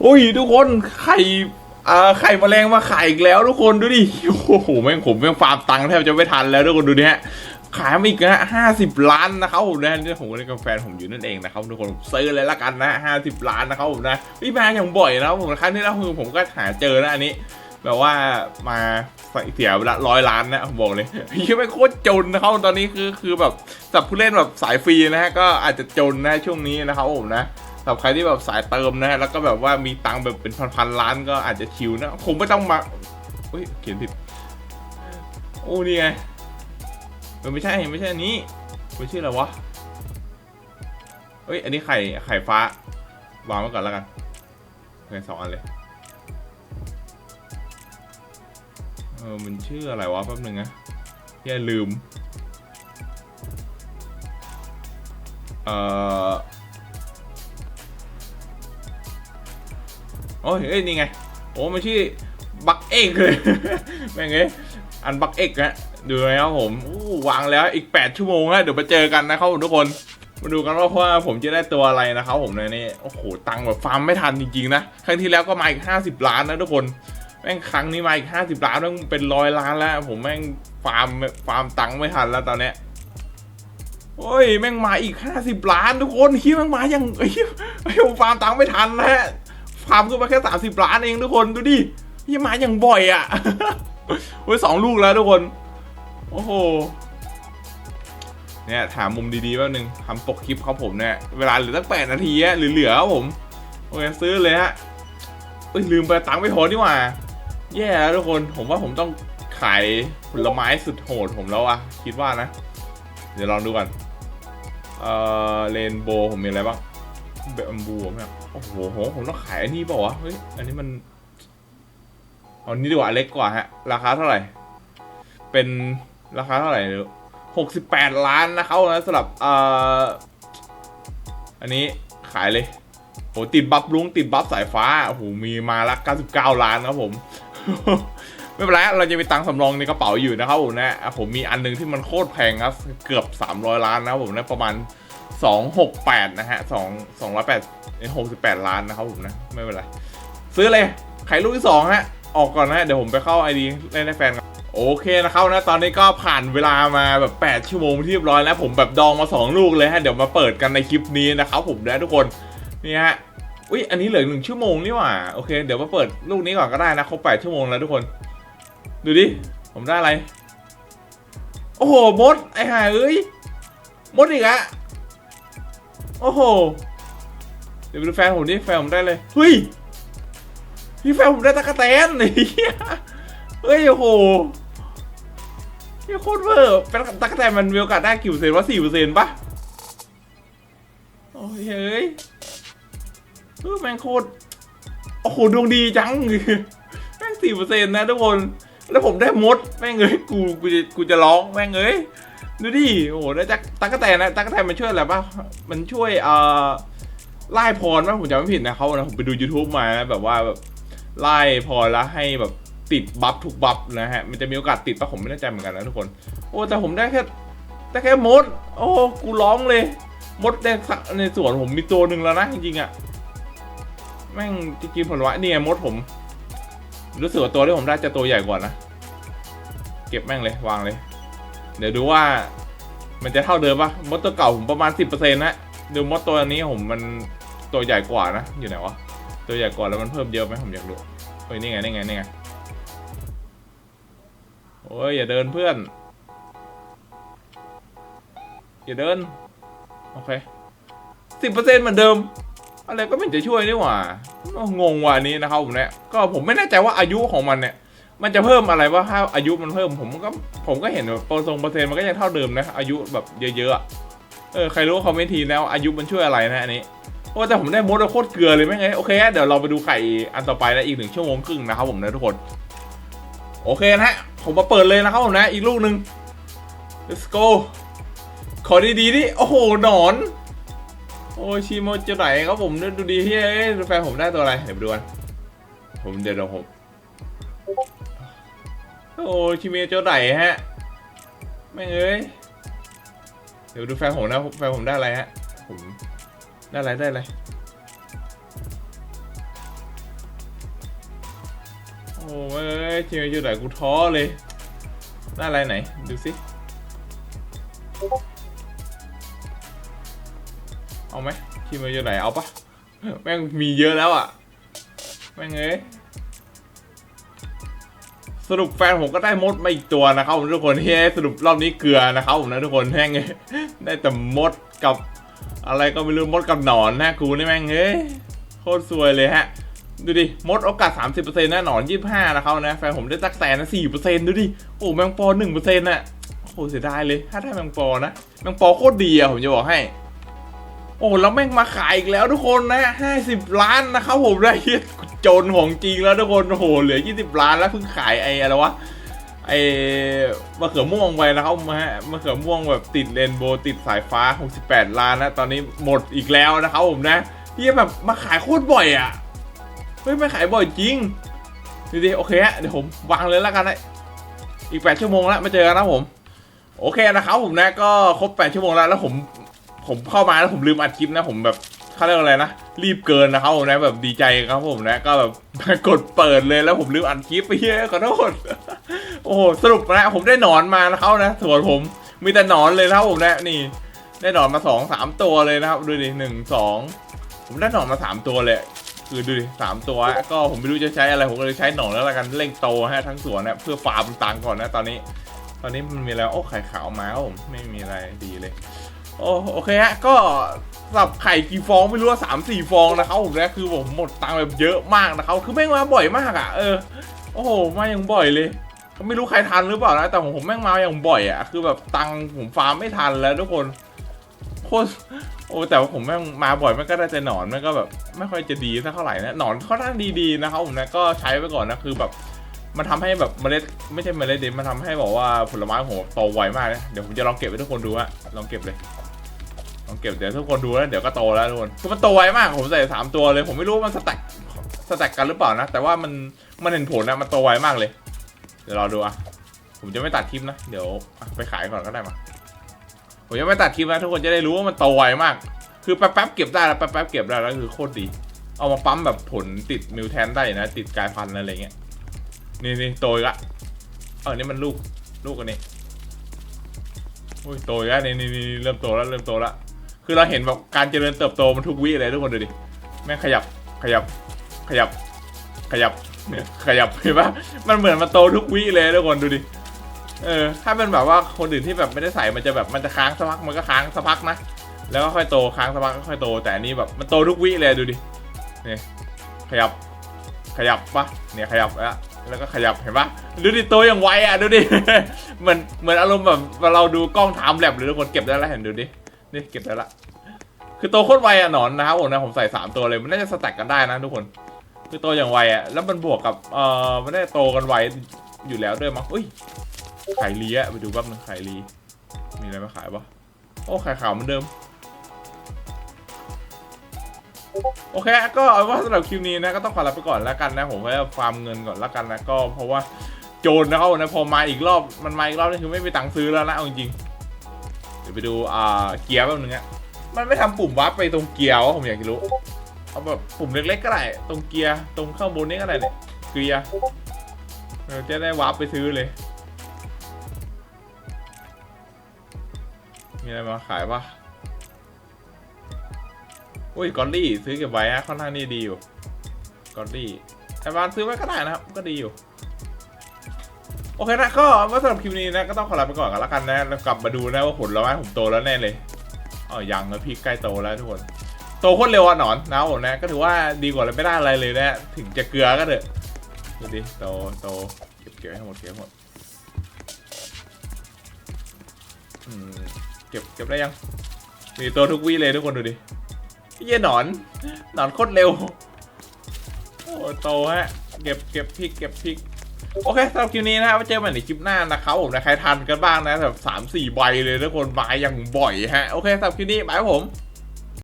โอ้ยทุกคนไข่อ่าไข่แมลงมาขายอีกแล้วทุกคนดูดิโอ้โหแม่งผมแม่งฟาร์มตังค์แทบจะไม่ทันแล้วทุกคนดูเนี่ยขายมาอีกนะห้าสิบล้านนะครับผมนะนี่ผมก็เล่นกับแฟนผมอยู่นั่นเองนะครับทุกคนซื้อเลยละกันนะห้าสิบล้านนะครับผมนะพี่มาอย่างบ่อยนะผมครั้งที่แล้วคือผมก็หาเจอนะอันนี้แบบว่ามาเสียเวลาร้อยล้านนะผมบอกเลยยังไม่โคตรจนนะครับตอนนี้คือคือแบบสับผู้เล่นแบบสายฟรีนะฮะก็อาจจะจนนะช่วงนี้นะครับผมนะ สำหรับใครที่แบบสายเติมนะฮะแล้วก็แบบว่ามีตังค์แบบเป็นพันๆล้านก็อาจจะชิวนะคงไม่ต้องมาเฮ้ยเขียนผิดโอ้นี่ไงเออไม่ใช่ไม่ใช่อันนี้มันชื่ออะไรวะเฮ้ยอันนี้ไข่ไข่ฟ้าวางไว้ก่อนแล้วกันโอเคสองอันเลยเออมันชื่ออะไรวะแป๊บหนึ่งนะอย่าลืมเอ่อ โอ้ยนี่ไง โอ้มันชื่อบักเอกเลยแม่งเอ้อันบักเอกนะดูนะครับผมวางแล้วอีก 8 ชั่วโมงแล้วเดี๋ยวมาเจอกันนะครับทุกคน มาดูกันว่าว่าผมจะได้ตัวอะไรนะครับผมในนี้โอ้โหตังค์แบบฟาร์มไม่ทันจริงๆนะครั้งที่แล้วก็มาอีก 50 ล้านนะทุกคนแม่งครั้งนี้มาอีกห้าสิบล้านต้องเป็นร้อยล้านแล้ว ผมแม่งฟาร์มฟาร์มตังค์ไม่ทันแล้วตอนเนี้ยโอ้ยแม่งมาอีกห้าสิบล้านทุกคนคิดแม่งมาอย่างไอ้ยฟาร์มตังค์ไม่ทันแล้ว ฟาร์มขึ้นมาแค่สามสิบล้านเองทุกคนดูดิยี่มาอย่างบ่อยอะโอ้ยสองลูกแล้วทุกคน โอ้โหเนี่ยถามมุมดีๆแป๊บนึงทำปกคลิปครับผมเนี่ยเวลาเหลือตั้งแปดนาทีอะเหลือครับผมโอเคซื้อเลยฮะเอ้ยลืมไปตังค์ไม่พอนี่หว่า แย่แล้วทุกคนผมว่าผมต้องขายผลไม้สุดโหดผมแล้วอะคิดว่านะ เดี๋ยวลองดูกันเออเรนโบว์ผมมีอะไรบ้าง เบบูผมเนี่ยโอ้โหผมต้องขายอันนี้เปล่าวะเฮ้ยอันนี้มันอันนี้ดีกว่าเล็กกว่าฮะ ราคาเท่าไหร่ เป็นราคาเท่าไหร่หกสิบแปดล้านนะครับนะสำหรับเอ่ออันนี้ขายเลยโหติดบัฟลุงติดบัฟสายฟ้าโอ้โหมีมาละ99ล้านครับผมไม่เป็นไรเราจะมีตังค์สำรองในกระเป๋าอยู่นะครับผมนะอ่ผมมีอันหนึงที่มันโคตรแพงครับ เกือบ 300 ล้านนะครับผมนะประมาณ 268 นะฮะ2 208 68 ล้านนะครับผมนะ ไม่เป็นไร ซื้อเลยไข่ลูกที่ 2 ฮะ ออกก่อนนะ เดี๋ยวผมไปเข้า ID เล่นให้แฟนกันโอเคนะครับนะ ตอนนี้ก็ผ่านเวลามาแบบ 8 ชั่วโมงที่เรียบร้อยแล้ว ผมแบบดองมา 2 ลูกเลยฮะ เดี๋ยวมาเปิดกันในคลิปนี้นะครับผมนะทุกคน นี่ฮะ อุ้ยอันนี้เหลือหนึ่งชั่วโมงนี่หว่า โอเค เดี๋ยวมาเปิดลูกนี้ก่อนก็ได้นะ ครบแปดชั่วโมงแล้วทุกคน ดูดิ ผมได้อะไร โอ้โหมด ไอ้ห่าเอ้ยมดอีกอะ โอ้โห เดี๋ยวไปดูแฟนผมดิแฟนผมได้เลยเฮ้ยพี่แฟนผมได้ตะกะแตนไอ้เหี้ยเฮ้ยโอ้โหเฮ้ยโคตรเวอร์เป็นตะกะแตนมันมีโอกาสได้กี่เปอร์เซ็นต์วะสี่เปอร์เซ็นต์ปะโอ้ยเฮ้ยเออแม่งโคตรโอ้โหดวงดีจังแม่งสี่เปอร์เซ็นต์นะทุกคน แล้วผมได้มด แม่งเอ้ยกูกูจะกูจะร้องแม่งเอ้ย ดูดิโอ้โหได้จักตั๊กแตนนะตั๊กแตนมันช่วยอะไรป่ะมันช่วยเอ่อไล่พรป่ะผมจำไม่ผิดนะเขานะผมไปดู YouTube มานะแบบว่าแบบไล่พรแล้วให้แบบติดบัฟทุกบัฟนะฮะมันจะมีโอกาสติดป่ะผมไม่แน่ใจเหมือนกันนะทุกคน โอ้แต่ผมได้แค่ได้แค่มด โอ้กูร้องเลยมดในสระในสวนผมมีตัวหนึ่งแล้วนะจริงๆอะแม่งจริงๆผลว่าเนี่ยมดผม รู้สึกว่าตัวที่ผมได้จะตัวใหญ่กว่านะ เก็บแม่งเลยวางเลย เดี๋ยวดูว่ามันจะเท่าเดิมปะมดตัวเก่าผมประมาณสิบเปอร์เซ็นนะดูมดตัวนี้ผมมันตัวใหญ่กว่านะ อยู่ไหนวะ ตัวใหญ่กว่าแล้วมันเพิ่มเยอะไหมผมอยากรู้เฮ้ยนี่ไงนี่ไงนี่ไงโอ้ยอย่าเดินเพื่อน อย่าเดิน โอเคสิบเปอร์เซ็นต์เหมือนเดิม อะไรก็ไม่เห็นจะช่วยนี่หว่า งงว่ะนนี้นะครับผมเนี่ย ก็ผมไม่แน่ใจว่าอายุของมันเนี่ย มันจะเพิ่มอะไรว่าถ้าอายุมันเพิ่มผมก็ผมก็เห็นแบบเปอร์เซ็นต์เปอร์เซ็นต์มันก็ยังเท่าเดิมนะ อายุแบบเยอะๆเออใครรู้คอมเมนต์ทีแล้วอายุมันช่วยอะไรนะอันนี้โอ้แต่ผมได้มดโคตรเกลือเลยไม่ไงโอเคเดี๋ยวเราไปดูไข่อันต่อไปแล้วอีกหนึ่งชั่วโมงครึ่งนะครับผมนะทุกคน โอเคนะผมมาเปิดเลยนะครับผมนะ อีกลูกหนึ่ง let's go ขอดีๆดิโอ้โหหนอน โอ้ชิโมจะไหนครับผมดูดีเฮ้ยแฟนผมได้ตัวอะไรเดี๋ยวไปดูกันผมเดี๋ยวเดี๋ยวผม โอ้ยชิโมจะไหนฮะ แม่งเอ้ย เดี๋ยวดูแฟนผมนะแฟนผมได้อะไรฮะ ผมได้อะไรได้อะไรโอ้ยเจออยู่ไหนกูท้อเลย ได้อะไรไหน ดูสิ เอาไหมทีมอยู่ไหนเอาปะแม่งมีเยอะแล้วอะ แม่งเอ้ย สรุปแฟนผมก็ได้มดมาอีกตัวนะครับผมทุกคนเฮ้สรุปรอบนี้เกลือนะครับผมนะทุกคนแม่งได้แต่มดกับอะไรก็ไม่รู้มดกับหนอนนะกูนี่แม่งเอ้ยโคตรซวยเลยฮะ ดูดิมดโอกาส 30%นะหนอน 25นะครับนะแฟนผมได้ตักแต่นะ4%ดูดิโอ้แมงปอ1%น่ะโอ้เสียดายเลยถ้าได้แมงปอนะแมงปอโคตรดีอะผมจะบอกให้ โอ้แล้วแม่งมาขายอีกแล้วทุกคนนะ50ล้านนะครับผมได้เหี้ยจนของจริงแล้วทุกคนโอ้โหเหลือ 20 ล้านแล้วเพิ่งขายไอ้อะไรวะไอ้มะเขือม่วงไปนะครับมาฮะมะเขือม่วงแบบติดเรนโบว์ติดสายฟ้า 68 ล้านนะตอนนี้หมดอีกแล้วนะครับผมนะเฮียแบบมาขายโคตรบ่อยอะเฮ้ยม่ขายบ่อยจริงดูดิโอเคฮะเดี๋ยวผมวางเลยแล้วกันนะอีก 8 ชั่วโมงแล้วมาเจอกันนะผม โอเคนะครับผมนะก็ครบ 8 ชั่วโมงแล้วแล้วผม ผมเข้ามาแล้วผมลืมอัดคลิปนะ ผมแบบเขาเรียกอะไรนะ รีบเกินนะครับผมนะแบบดีใจครับผมนะ ก็แบบกดเปิดเลยแล้วผมลืมอัดคลิปไปเฮ้ยขอโทษโอ้โหสรุปนะ ผมได้หนอนมานะครับนะส่วนผมมีแต่หนอนเลยนะครับผมนะนี่ ได้หนอนมาสองสามตัวเลยนะครับดูดิหนึ่งสองผมได้หนอนมาสามตัวเลยคือดูดิสามตัว ก็ผมไม่รู้จะใช้อะไรผมก็เลยใช้หนอนแล้วละกันเร่งโตฮะทั้งสวนนะเพื่อฟาร์มตังก่อนนะตอนนี้ ตอนนี้มันมีอะไรโอ้ไข่ขาวมาผมไม่มีอะไรดีเลย โอ้โอเคฮะก็สับไข่กี่ฟองไม่รู้ว่าสามสี่ฟองนะครับผมนะคือผมหมดตังค์แบบเยอะมากนะครับคือแม่งมาบ่อยมากอะเออโอ้โหมาอย่างบ่อยเลยก็ไม่รู้ใครทันหรือเปล่านะแต่ผมผมแม่งมาอย่างบ่อยอะคือแบบตังค์ผมฟาร์มไม่ทันแล้วทุกคนโคตรโอ้แต่ว่าผมแม่งมาบ่อยมันก็ได้แต่หนอนมันก็แบบ ไม่ค่อยจะดีสักเท่าไหร่นะหนอนค่อนข้างดีๆนะครับผมนะก็ใช้ไปก่อนนะคือแบบ มันทำให้แบบเมล็ดไม่ใช่เมล็ดเดนมันทำให้บอกว่าผลไม้ของผมโตไวมากนะเดี๋ยวผมจะลองเก็บให้ทุกคนดูฮะลองเก็บเลย ลองเก็บเดี๋ยวทุกคนดูแล้วเดี๋ยวก็โตแล้วทุกคนคือมันโตไวมากผมใส่สามตัวเลย ผมไม่รู้ว่ามันสแต็กสแต็กกันหรือเปล่านะ แต่ว่ามันมันเห็นผลนะมันโตไวมากเลย เดี๋ยวรอดูอะผมจะไม่ตัดคลิปนะเดี๋ยวไปขายก่อนก็ได้มาผมยังไม่ตัดคลิปนะทุกคนจะได้รู้ว่ามันโตไวมาก คือแป๊บๆเก็บได้แล้วแป๊บๆเก็บได้แล้วคือโคตรดี เอามาปั๊มแบบผลติดมิวแทนได้นะ ติดกายพันธุ์อะไรเงี้ยนี่นี่โตอีกละเออนี่มันลูกลูกอันนี้อุ้ยโตอีกแล้วนี่นี่นี่เริ่มโตแล้วเริ่มโตแล้ว คือเราเห็นแบบการเจริญเติบโตมันทุกวิเลยทุกคนดูดิ แม่งขยับขยับขยับขยับเนี่ยขยับเห็นปะมันเหมือนมันโตทุกวิเลยทุกคนดูดิ เออ ถ้าเป็นแบบว่าคนอื่นที่แบบไม่ได้ใส่มันจะแบบมันจะค้างสักพักมันก็ค้างสักพักนะ แล้วก็ค่อยโตค้างสักพักก็ค่อยโต แต่อันนี้แบบมันโตทุกวิเลยดูดิ เนี่ยขยับขยับปะเนี่ยขยับแล้วแล้วก็ขยับเห็นปะดูดิโตอย่างไวอะดูดิ เหมือนเหมือนอารมณ์แบบเราดูกล้องไทม์แลบเลยทุกคนเก็บได้แล้วเห็นดูดิ นี่เก็บได้ละ คือโตโคตรไวอะหนอนนะครับผมนะผมใส่สามตัวเลยมันน่าจะสแต็กกันได้นะทุกคน คือโตอย่างไวอะแล้วมันบวกกับเอ่อมันได้โตกันไวอยู่แล้วด้วยมั้งอุ้ยขายลีอะไปดูแป๊บนึงขายลีมีอะไรมาขายปะโอ้ขายขาวเหมือนเดิมโอเค ก็เอาว่าสำหรับคลิปนี้นะก็ต้องขอลาไปก่อนแล้วกันนะ ผมก็จะฟาร์มเงินก่อนแล้วกันนะก็เพราะว่าโจรนะครับนะพอมาอีกรอบมันมาอีกรอบนี่คือไม่มีตังค์ซื้อแล้วนะเอาจริง ไปดูอ่าเกียร์แป๊บนึงอะมันไม่ทำปุ่มวับไปตรงเกียร์วะผมอยากจะรู้ เอาแบบปุ่มเล็กๆก็ได้ ตรงเกียร์ตรงข้างบนนี้ก็ได้เนี่ยเกียร์เออจะได้วับไปซื้อเลย มีอะไรมาขายปะอุ้ยกอลลี่ซื้อเก็บไว้อะค่อนข้างนี่ดีอยู่กอลลี่แต่บานซื้อไว้ก็ได้นะครับ ก็ดีอยู่ โอเคนะก็ว่าสำหรับคลิปนี้นะก็ต้องขอลาไปก่อนกันแล้วกันนะแล้วกลับมาดูนะว่าผลไม้ผมโตแล้วแน่เลยอ๋อยังนะพี่ใกล้โตแล้วทุกคนโตโคตรเร็วอะหนอนนะผมนะ ก็ถือว่าดีกว่าเลยไม่ได้อะไรเลยนะถึงจะเกลือก็เถอะดูดิโตโตเก็บเก็บให้หมดเก็บหมดอืมเก็บเก็บได้ยัง มีตัวทุกวีเลยทุกคนดูดิเยี่ยหนอน หนอนโคตรเร็วโอ้โตฮะเก็บเก็บพริกเก็บพริก โอเคสำหรับคลิปนี้นะครับไว้เจอกันในคลิปหน้านะครับผมนะใครทันกันบ้างนะแบบสามสี่ใบเลยทุกคนมาอย่างบ่อยฮะโอเคสำหรับคลิปนี้บายผม